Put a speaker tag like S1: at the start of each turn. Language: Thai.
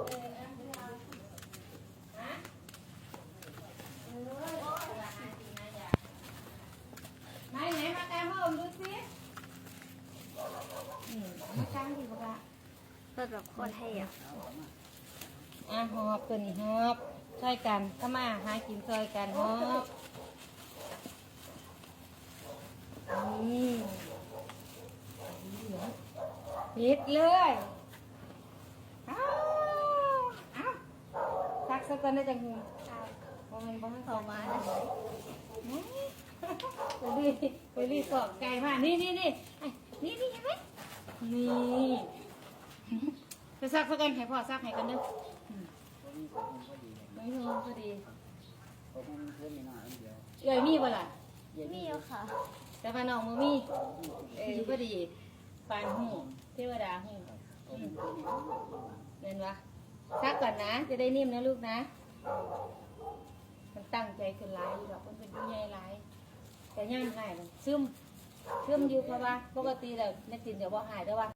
S1: ไหนไหนมาแกงพ่อมดูสิมาแกงดีกว่า
S2: เพื่แบบโคตรให้อะ
S1: อะฮอบตัวนี้ฮอบช่วยกันก็มาหากินช่วยกันฮอบนี่ปิดเลย ทักสักกันได้จังหูบ่แมันบ่ให้
S2: ต่อมานะ
S1: ไปรีไปรีสอบไก่มานี่นี่นี่ไอ้นี่นี่เห็นไหมนี่ไปซักสักกันให้พ่อซักให้กันเด้อไม่รู้พอดีเอ้ยมีบ่ล่ะ
S2: มีอยู่ค่ะ
S1: แต่ว่าน้องมือมีเอ้ยพอดีปานหูเทวดาหูเห็นปะ ซักก่อนนะ จะได้นิ่มนะลูกนะ มันตั้งใจคนร้ายอยู่ดอกมันเป็นผู้ใหญ่ร้าย แต่ย่านหายมันซึมซึมอยู่เพราะว่าปกติแล้วในตีนเดี๋ยวบ่หายแต่ว่า